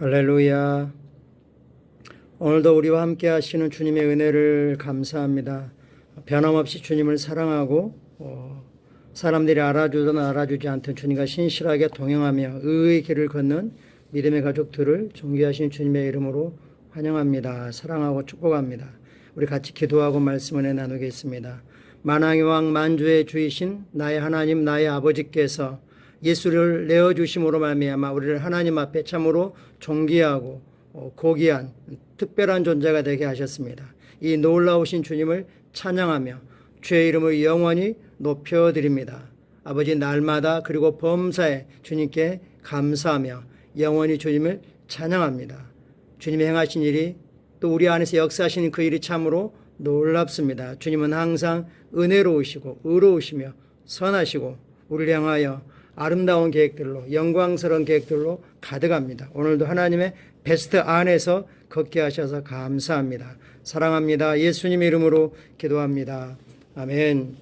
할렐루야. 오늘도 우리와 함께 하시는 주님의 은혜를 감사합니다. 변함없이 주님을 사랑하고 어, 사람들이 알아주든 알아주지 않든 주님과 신실하게 동행하며 의의 길을 걷는 믿음의 가족들을 존귀하신 주님의 이름으로 환영합니다. 사랑하고 축복합니다. 우리 같이 기도하고 말씀 은혜 나누겠습니다. 만왕의 왕 만주의 주이신 나의 하나님 나의 아버지께서 예수를 내어 주심으로 말미암아 우리를 하나님 앞에 참으로 존귀하고 어, 고귀한 특별한 존재가 되게 하셨습니다. 이 놀라우신 주님을 찬양하며 주의 이름을 영원히 높여 드립니다. 아버지 날마다 그리고 범사에 주님께 감사하며 영원히 주님을 찬양합니다. 주님이 행하신 일이 또 우리 안에서 역사하시는 그 일이 참으로 놀랍습니다. 주님은 항상 은혜로우시고 의로우시며 선하시고 우리를 향하여 아름다운 계획들로 영광스러운 계획들로 가득합니다. 오늘도 하나님의 베스트 안에서 걷게 하셔서 감사합니다. 사랑합니다. 예수님 이름으로 기도합니다. 아멘.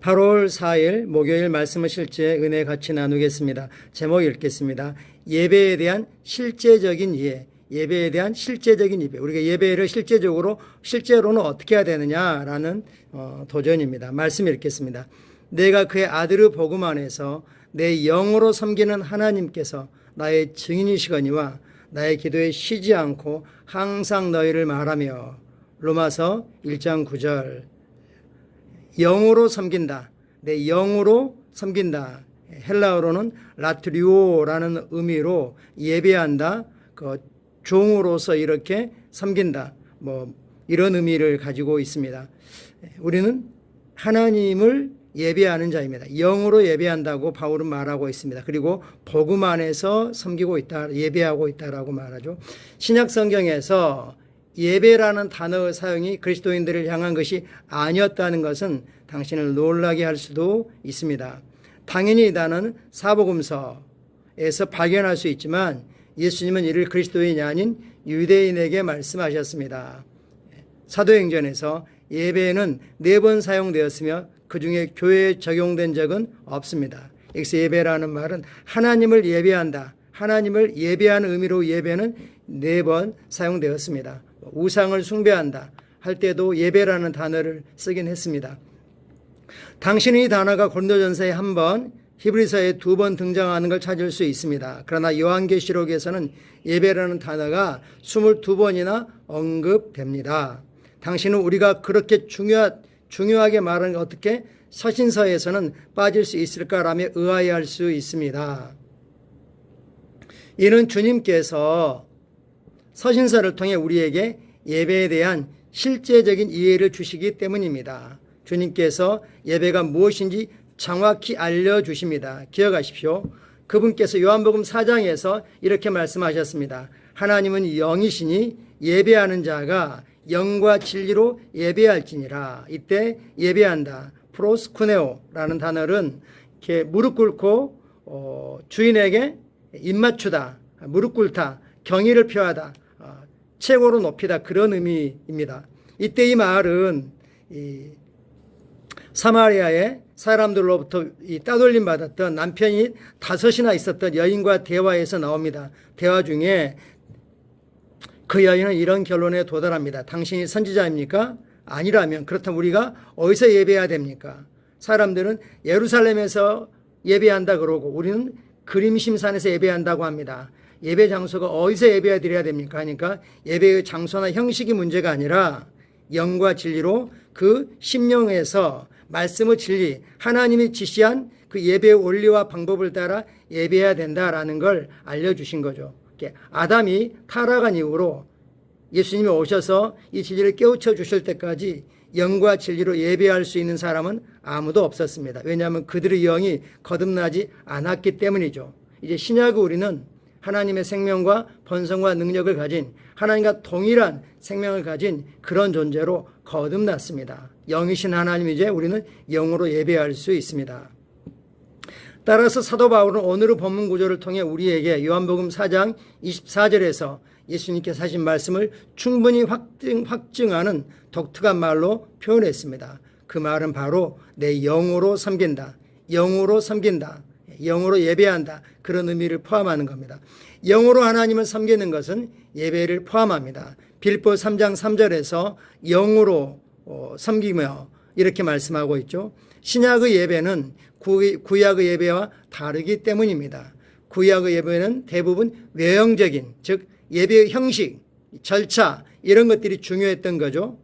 8월 4일 목요일 말씀을 실제 은혜 같이 나누겠습니다. 제목 읽겠습니다. 예배에 대한 실제적인 이해. 예배에 대한 실제적인 예배. 우리가 예배를 실제적으로 실제로는 어떻게 해야 되느냐라는 어, 도전입니다. 말씀 읽겠습니다. 내가 그의 아들의 복음 안에서 내 영으로 섬기는 하나님께서 나의 증인이시거니와 나의 기도에 쉬지 않고 항상 너희를 말하며 로마서 1장 9절 영으로 섬긴다. 내 영으로 섬긴다. 헬라어로는 라트리오라는 의미로 예배한다. 그 종으로서 이렇게 섬긴다. 뭐 이런 의미를 가지고 있습니다. 우리는 하나님을 예배하는 자입니다. 영으로 예배한다고 바울은 말하고 있습니다. 그리고 복음 안에서 섬기고 있다, 예배하고 있다라고 말하죠. 신약 성경에서 예배라는 단어의 사용이 그리스도인들을 향한 것이 아니었다는 것은 당신을 놀라게 할 수도 있습니다. 당연히 이 단어는 사복음서에서 발견할 수 있지만 예수님은 이를 그리스도인이 아닌 유대인에게 말씀하셨습니다. 사도행전에서 예배는 네 번 사용되었으며 그 중에 교회에 적용된 적은 없습니다. 여기서 예배라는 말은 하나님을 예배한다. 하나님을 예배하는 의미로 예배는 네 번 사용되었습니다. 우상을 숭배한다 할 때도 예배라는 단어를 쓰긴 했습니다. 당신은 이 단어가 고린도전서에 한 번, 히브리서에 두 번 등장하는 걸 찾을 수 있습니다. 그러나 요한계시록에서는 예배라는 단어가 22번이나 언급됩니다. 당신은 우리가 그렇게 중요한 중요하게 말하는 어떻게 서신서에서는 빠질 수 있을까라며 의아해할 수 있습니다. 이는 주님께서 서신서를 통해 우리에게 예배에 대한 실제적인 이해를 주시기 때문입니다. 주님께서 예배가 무엇인지 정확히 알려주십니다. 기억하십시오. 그분께서 요한복음 4장에서 이렇게 말씀하셨습니다. 하나님은 영이시니 예배하는 자가 영과 진리로 예배할지니라. 이때 예배한다. 프로스쿠네오라는 단어는 이렇게 무릎 꿇고 어, 주인에게 입맞추다, 무릎 꿇다, 경의를 표하다, 어, 최고로 높이다 그런 의미입니다. 이때 이 말은 이 사마리아의 사람들로부터 이 따돌림 받았던 남편이 다섯이나 있었던 여인과 대화에서 나옵니다. 대화 중에 그 여인은 이런 결론에 도달합니다. 당신이 선지자입니까? 아니라면 그렇다면 우리가 어디서 예배해야 됩니까? 사람들은 예루살렘에서 예배한다 그러고 우리는 그림심산에서 예배한다고 합니다. 예배 장소가 어디서 예배해 드려야 됩니까? 하니까 예배의 장소나 형식이 문제가 아니라 영과 진리로 그 심령에서 말씀의 진리, 하나님이 지시한 그 예배의 원리와 방법을 따라 예배해야 된다라는 걸 알려주신 거죠. 아담이 타락한 이후로 예수님이 오셔서 이 진리를 깨우쳐 주실 때까지 영과 진리로 예배할 수 있는 사람은 아무도 없었습니다. 왜냐하면 그들의 영이 거듭나지 않았기 때문이죠. 이제 신약의 우리는 하나님의 생명과 번성과 능력을 가진 하나님과 동일한 생명을 가진 그런 존재로 거듭났습니다. 영이신 하나님 이제 우리는 영으로 예배할 수 있습니다. 따라서 사도 바울은 오늘의 본문 구조를 통해 우리에게 요한복음 4장 24절에서 예수님께서 하신 말씀을 충분히 확증, 확증하는 독특한 말로 표현했습니다. 그 말은 바로 내 영으로 섬긴다. 영으로 섬긴다. 영으로 예배한다. 그런 의미를 포함하는 겁니다. 영으로 하나님을 섬기는 것은 예배를 포함합니다. 빌보 3장 3절에서 영으로 어, 섬기며 이렇게 말씀하고 있죠. 신약의 예배는 구- 구약의 예배와 다르기 때문입니다. 구약의 예배는 대부분 외형적인 즉 예배의 형식, 절차 이런 것들이 중요했던 거죠.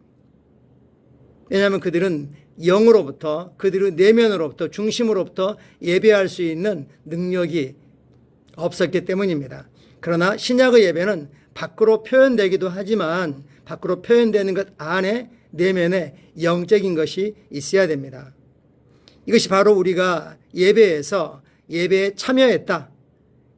왜냐하면 그들은 영으로부터 그들의 내면으로부터 중심으로부터 예배할 수 있는 능력이 없었기 때문입니다. 그러나 신약의 예배는 밖으로 표현되기도 하지만 밖으로 표현되는 것 안에 내면에 영적인 것이 있어야 됩니다. 이것이 바로 우리가 예배에서 예배에 참여했다.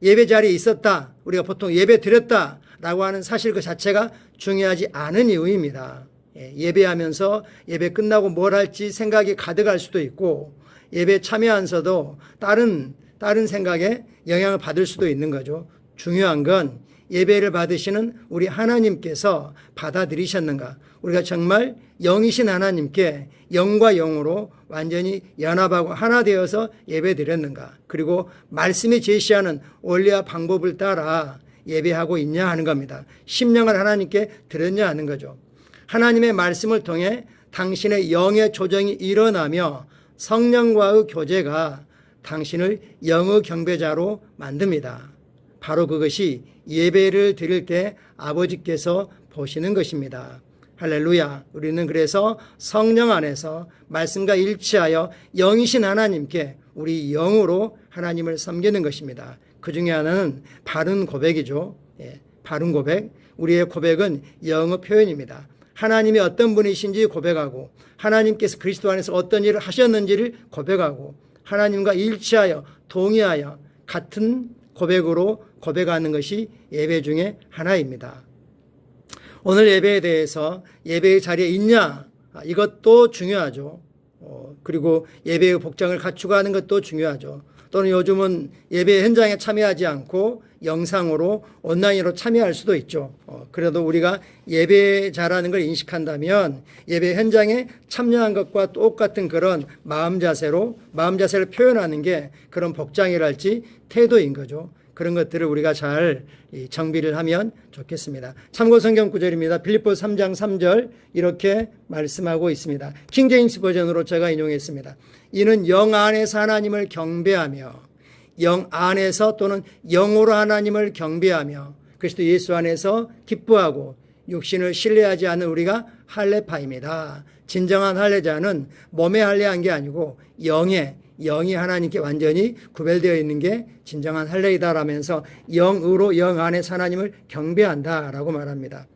예배 자리에 있었다. 우리가 보통 예배 드렸다. 라고 하는 사실 그 자체가 중요하지 않은 이유입니다. 예, 예배하면서 예배 끝나고 뭘 할지 생각이 가득할 수도 있고 예배 참여하면서도 다른 다른 생각에 영향을 받을 수도 있는 거죠. 중요한 건 예배를 받으시는 우리 하나님께서 받아들이셨는가? 우리가 정말 영이신 하나님께 영과 영으로 완전히 연합하고 하나 되어서 예배 드렸는가? 그리고 말씀이 제시하는 원리와 방법을 따라 예배하고 있냐 하는 겁니다. 심령을 하나님께 드렸냐 하는 거죠. 하나님의 말씀을 통해 당신의 영의 조정이 일어나며 성령과의 교제가 당신을 영의 경배자로 만듭니다. 바로 그것이 예배를 드릴 때 아버지께서 보시는 것입니다. 할렐루야. 우리는 그래서 성령 안에서 말씀과 일치하여 영이신 하나님께 우리 영으로 하나님을 섬기는 것입니다. 그 중에 하나는 바른 고백이죠. 예, 바른 고백. 우리의 고백은 영의 표현입니다. 하나님이 어떤 분이신지 고백하고 하나님께서 그리스도 안에서 어떤 일을 하셨는지를 고백하고 하나님과 일치하여 동의하여 같은 고백으로 고백하는 것이 예배 중에 하나입니다. 오늘 예배에 대해서 예배의 자리에 있냐 아, 이것도 중요하죠. 어, 그리고 예배의 복장을 갖추고 하는 것도 중요하죠. 또는 요즘은 예배 현장에 참여하지 않고 영상으로 온라인으로 참여할 수도 있죠. 어, 그래도 우리가 예배자라는 걸 인식한다면 예배 현장에 참여한 것과 똑같은 그런 마음 자세로 마음 자세를 표현하는 게 그런 복장이랄지 태도인 거죠. 그런 것들을 우리가 잘 정비를 하면 좋겠습니다. 참고 성경 구절입니다. 빌립보 3장 3절 이렇게 말씀하고 있습니다. 킹제임스 버전으로 제가 인용했습니다. 이는 영 안에서 하나님을 경배하며 영 안에서 또는 영으로 하나님을 경배하며 그리스도 예수 안에서 기뻐하고 육신을 신뢰하지 않는 우리가 할례파입니다. 진정한 할례자는 몸에 할례한 게 아니고 영에 영이 하나님께 완전히 구별되어 있는 게 진정한 할례이다라면서 영으로 영 안에서 하나님을 경배한다라고 말합니다.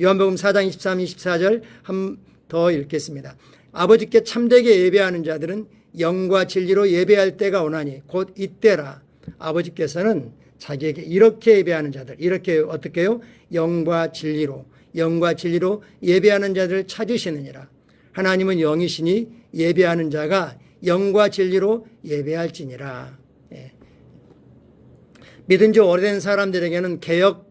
요한복음 4장 23, 24절 한 더 읽겠습니다. 아버지께 참되게 예배하는 자들은 영과 진리로 예배할 때가 오나니 곧 이때라. 아버지께서는 자기에게 이렇게 예배하는 자들, 이렇게 어떻게요? 영과 진리로, 영과 진리로 예배하는 자들을 찾으시느니라. 하나님은 영이시니 예배하는 자가 영과 진리로 예배할지니라. 예. 믿은 지 오래된 사람들에게는 개혁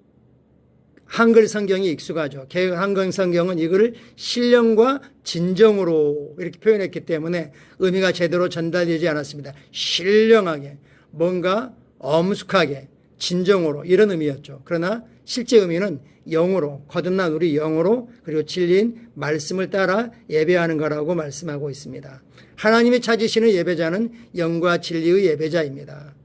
한글 성경이 익숙하죠. 개혁 한글 성경은 이거를 신령과 진정으로 이렇게 표현했기 때문에 의미가 제대로 전달되지 않았습니다. 신령하게, 뭔가 엄숙하게, 진정으로 이런 의미였죠. 그러나 실제 의미는 영으로, 거듭난 우리 영으로 그리고 진리인 말씀을 따라 예배하는 거라고 말씀하고 있습니다. 하나님이 찾으시는 예배자는 영과 진리의 예배자입니다.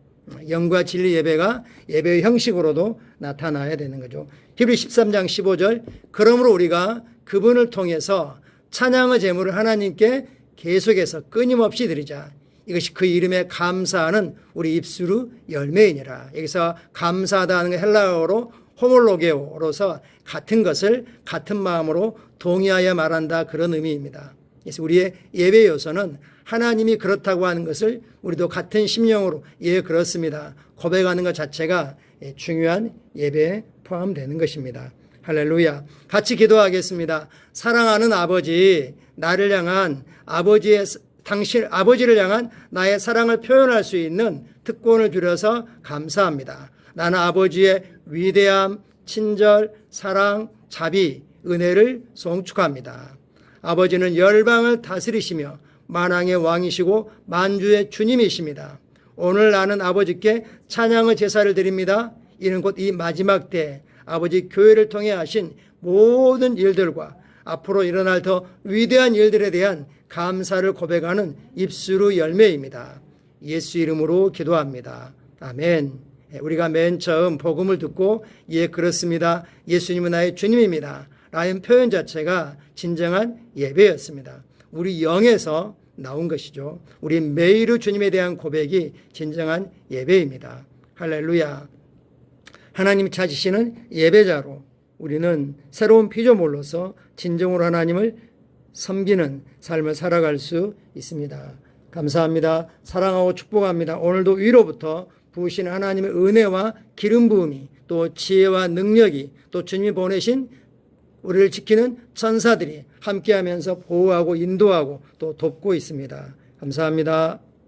영과 진리 예배가 예배의 형식으로도 나타나야 되는 거죠. 히브리 13장 15절 그러므로 우리가 그분을 통해서 찬양의 제물을 하나님께 계속해서 끊임없이 드리자. 이것이 그 이름에 감사하는 우리 입술의 열매이니라. 여기서 감사하다 하는 게 헬라어로 호몰로게오로서 같은 것을 같은 마음으로 동의하여 말한다 그런 의미입니다. 그래서 우리의 예배 요소는 하나님이 그렇다고 하는 것을 우리도 같은 심령으로 예 그렇습니다. 고백하는 것 자체가 중요한 예배에 포함되는 것입니다. 할렐루야. 같이 기도하겠습니다. 사랑하는 아버지, 나를 향한 아버지의 당신 아버지를 향한 나의 사랑을 표현할 수 있는 특권을 주려서 감사합니다. 나는 아버지의 위대함, 친절, 사랑, 자비, 은혜를 송축합니다. 아버지는 열방을 다스리시며 만왕의 왕이시고 만주의 주님이십니다. 오늘 나는 아버지께 찬양의 제사를 드립니다. 이는 곧 이 마지막 때 아버지 교회를 통해 하신 모든 일들과 앞으로 일어날 더 위대한 일들에 대한 감사를 고백하는 입술의 열매입니다. 예수 이름으로 기도합니다. 아멘. 예, 우리가 맨 처음 복음을 듣고 예 그렇습니다. 예수님은 나의 주님입니다. 라는 표현 자체가 진정한 예배였습니다. 우리 영에서 나온 것이죠. 우리 매일의 주님에 대한 고백이 진정한 예배입니다. 할렐루야. 하나님 찾으시는 예배자로 우리는 새로운 피조물로서 진정으로 하나님을 섬기는 삶을 살아갈 수 있습니다. 감사합니다. 사랑하고 축복합니다. 오늘도 위로부터 부으신 하나님의 은혜와 기름 부음이 또 지혜와 능력이 또 주님이 보내신 우리를 지키는 천사들이 함께하면서 보호하고 인도하고 또 돕고 있습니다. 감사합니다.